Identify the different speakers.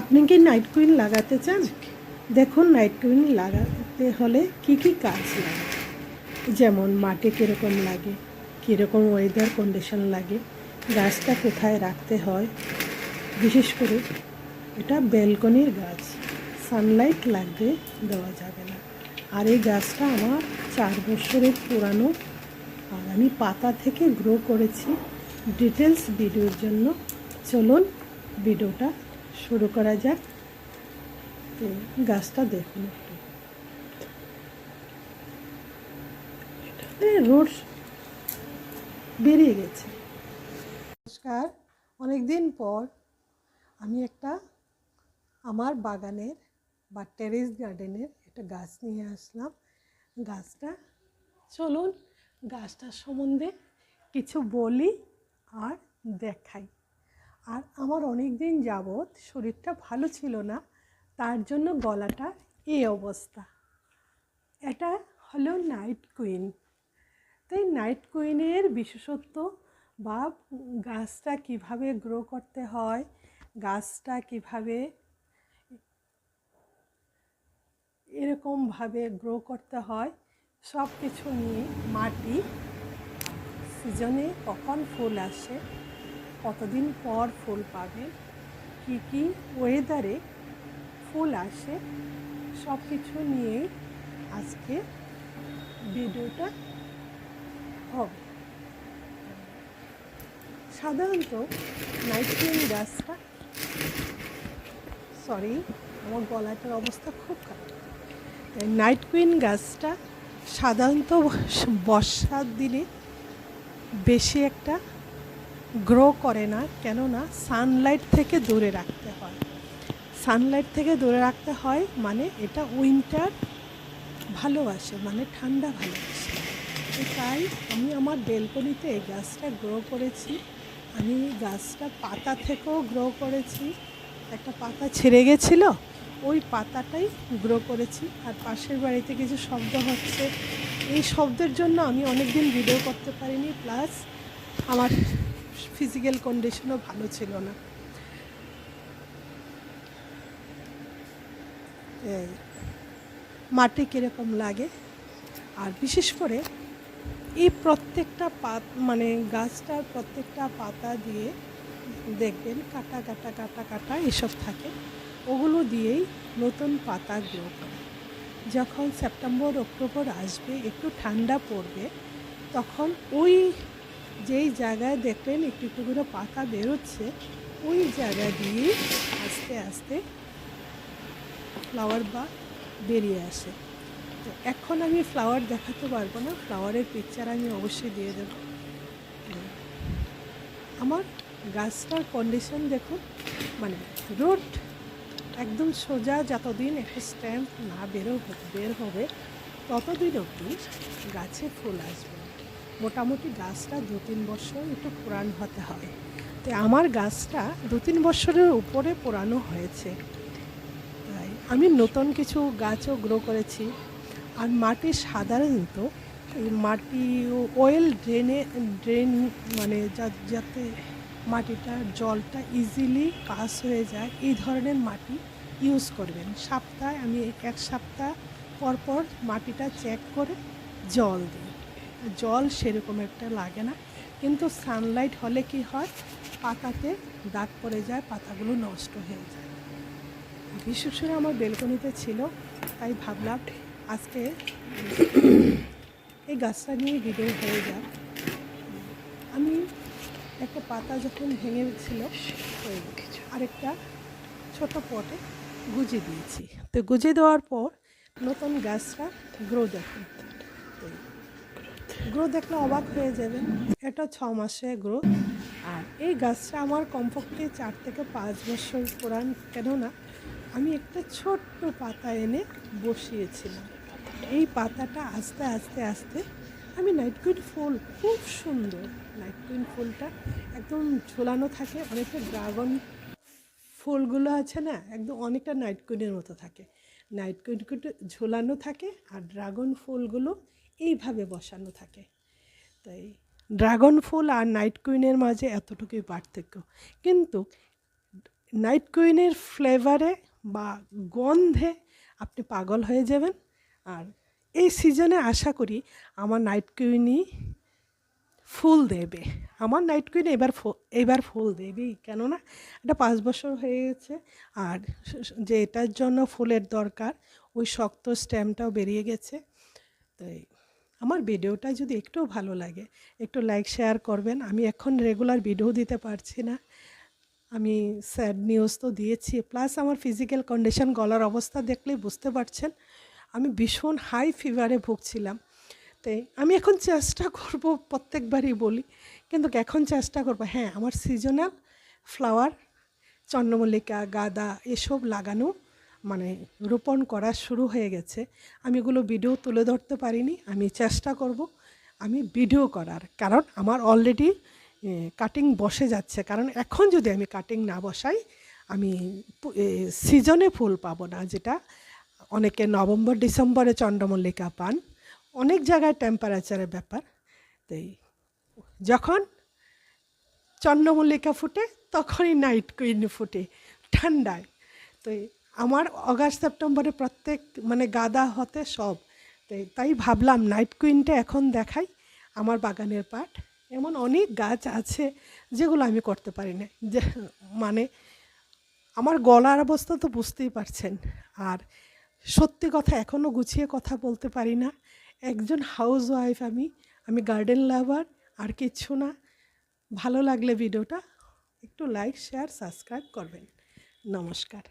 Speaker 1: আপনি কি night queen লাগাতে চান? দেখুন নাইট কুইন লাগাতে হলে কি কি কাজ লাগে? যেমন মাটি কীরকম লাগে, কীরকম ওয়েদার কন্ডিশন লাগে, গাছটা কোথায় রাখতে হয়, বিশেষ করে এটা ব্যালকনির গাছ সানলাইট লাগবে, দেওয়া যাবে না। আর এই গাছটা আমার চার বছরের পুরানো, আর আমি পাতা থেকে গ্রো করেছি। ডিটেলস ভিডিওর জন্য চলুন ভিডিওটা শুরু করা যাক। তো গাছটা দেখুন একটু। রোড বেরিয়ে গেছে। নমস্কার। অনেক দিন পর আমি একটা আমার বাগানের বা টেরেস গার্ডেনের একটা গাছ নিয়ে আসলাম। গাছটা চলুন, গাছটার সম্বন্ধে কিছু বলি আর দেখাই। আর আমার অনেক দিন যাবৎ শরীরটা ভালো ছিল না, তার জন্য গলাটা এই অবস্থা। এটা হলো নাইট কুইন। তাই নাইট কুইনের বিশেষত্ব বা গাছটা কীভাবে গ্রো করতে হয়, গাছটা কীভাবে এরকমভাবে গ্রো করতে হয় সব কিছু নিয়ে মাটি সিজনে কখন ফুল আসে কতদিন পর ফুল পাবে, কি কি ওয়েদারে ফুল আসে সব কিছু নিয়েই আজকে ভিডিওটা হবে। সাধারণত নাইট্রিন গাছটা সরি আমার গলাটার অবস্থা খুব খারাপ। নাইট কুইন গাছটা সাধারণত বর্ষার দিনে বেশি একটা গ্রো করে না, কেননা সানলাইট থেকে দূরে রাখতে হয়। সানলাইট থেকে দূরে রাখতে হয় মানে এটা উইন্টার ভালোবাসে মানে ঠান্ডা ভালোবাসে তাই আমি আমার বেলকনিতে এই গাছটা গ্রো করেছি। আমি গাছটা পাতা থেকেও গ্রো করেছি। একটা পাতা ছেড়ে গেছিল, ওই পাতাটাই গ্রো করেছি। আর পাশের বাড়িতে কিছু শব্দ হচ্ছে, এই শব্দের জন্য আমি অনেক দিন ভিডিও করতে পারিনি। প্লাস আমার ফিজিক্যাল কন্ডিশনও ভালো ছিল না। মাটি কীরকম লাগে? আর বিশেষ করে এই প্রত্যেকটা পাত মানে গাছটার প্রত্যেকটা পাতা দিয়ে দেখবেন কাটা কাটা কাটা কাটা এসব থাকে। ওগুলো দিয়েই নতুন পাতা গ্রো করে। যখন সেপ্টেম্বর, অক্টোবর আসবে, একটু ঠান্ডা পড়বে, তখন ওই যেই জায়গায় দেখবেন একটু একটু করে পাতা বেরোচ্ছে, ওই জায়গা দিয়ে আস্তে আস্তে ফ্লাওয়ার বা বেরিয়ে আসে। তো এখন আমি ফ্লাওয়ার দেখাতে পারব না ফ্লাওয়ারের পিকচার আমি অবশ্যই দিয়ে দেবো। আমার গাছটার কন্ডিশন দেখুন মানে রোড একদম সোজা যতদিন একটা স্ট্যাম্প না বেরো বের হবে, ততদিন অবধি গাছে ফুল আসবে। মোটামুটি গাছটা দু তিন বছর একটু পুরান হতে হবে তো আমার গাছটা দু তিন বছরের উপরে পোড়ানো হয়েছে। তাই আমি নতুন কিছু গাছও গ্রো করেছি। আর মাটি সাধারণত এই মাটি ওয়েল ড্রেনে ড্রেন মানে যাতে মাটিটার জলটা ইজিলি পাস হয়ে যায়, এই ধরনের মাটি ইউজ করবেন। সপ্তাহে আমি এক সপ্তাহ পর পর মাটিটা চেক করে জল দিই। জল সেরকম একটা লাগে না। কিন্তু সানলাইট হলে কি হয়? পাতাতে দাগ পড়ে যায়, পাতাগুলো নষ্ট হয়ে যায়। বিশেষ করে আমার বেলকনিতে ছিল, তাই ভাবলাম আজকে এই গাছটা নিয়ে ভিডিও হয়ে যাক। আমি একটা পাতা যখন ভেঙে ছিল ওই আরেকটা ছোট পটে গুজে দিয়েছি। তো গুজে দেওয়ার পর নতুন গাছটা গ্রো দেখুন। গ্রো দেখলে অবাক হয়ে যাবেন। এটা ছ মাসে গ্রো। আর এই গাছটা আমার কমপক্ষে চার থেকে পাঁচ বছর পুরান। কেননা, আমি একটা ছোট্ট পাতা এনে বসিয়েছিলাম। এই পাতাটা আস্তে আস্তে আস্তে আমি নাইট কুইন ফুল, খুব সুন্দর নাইট কুইন ফুলটা একদম ঝোলানো থাকে। অনেকটা ড্রাগন ফুলগুলো আছে না, একদম অনেকটা নাইট কুইনের মতো থাকে। নাইট কুইনগুলো ঝোলানো থাকে আর ড্রাগন ফুলগুলো এইভাবে বসানো থাকে। তাই ড্রাগন ফুল আর নাইট কুইনের মাঝে এতটুকুই পার্থক্য। কিন্তু নাইট কুইনের ফ্লেভারে বা গন্ধে আপনি পাগল হয়ে যাবেন। আর এই সিজনে আশা করি আমার নাইট কুইনই ফুল দেবে। আমার নাইট কুইন এবার এবার ফুল দেবেই। কেননা এটা পাঁচ বছর হয়ে গেছে আর যে এটার জন্য ফুলের দরকার, ওই শক্ত স্ট্যাম্পটাও বেরিয়ে গেছে। তাই আমার ভিডিওটা যদি একটু ভালো লাগে, একটু লাইক শেয়ার করবেন। আমি এখন রেগুলার ভিডিও দিতে পারছি না। আমি স্যাড নিউজ তো দিয়েছি। প্লাস আমার ফিজিক্যাল কন্ডিশন গলার অবস্থা দেখলেই বুঝতে পারছেন, আমি ভীষণ হাই ফিভারে ভুগছিলাম। তাই আমি এখন চেষ্টা করব, প্রত্যেকবারই বলি, কিন্তু এখন চেষ্টা করব। হ্যাঁ আমার সিজনাল ফ্লাওয়ার চন্দ্রমল্লিকা, গাঁদা, এসব লাগানো। মানে রোপণ করা শুরু হয়ে গেছে। আমি এগুলো ভিডিও তুলে ধরতে পারিনি, আমি চেষ্টা করব আমি ভিডিও করার। কারণ আমার অলরেডি কাটিং বসে যাচ্ছে। কারণ এখন যদি আমি কাটিং না বসাই, আমি সিজনে ফুল পাবো না, যেটা অনেকে নভেম্বর, ডিসেম্বরে চন্দ্রমল্লিকা পান। অনেক জায়গায় টেম্পারেচারের ব্যাপার। তাই যখন চন্দ্রমল্লিকা ফুটে, তখনই নাইট কুইন ফুটে, ঠান্ডায়। তো আমার অগাস্ট, সেপ্টেম্বরে প্রত্যেক মানে গাদা হতে সব। তাই ভাবলাম নাইট কুইনটা এখন দেখাই আমার বাগানের পাট। এমন অনেক গাছ আছে যেগুলো আমি করতে পারি না। যে মানে আমার গলার অবস্থা তো বুঝতেই পারছেন। আর সত্যি কথা এখনও গুছিয়ে কথা বলতে পারি না। একজন হাউস ওয়াইফ আমি আমি গার্ডেন লাভার আর কিচ্ছু না। ভালো লাগলে ভিডিওটা একটু লাইক শেয়ার সাবস্ক্রাইব করবেন। নমস্কার।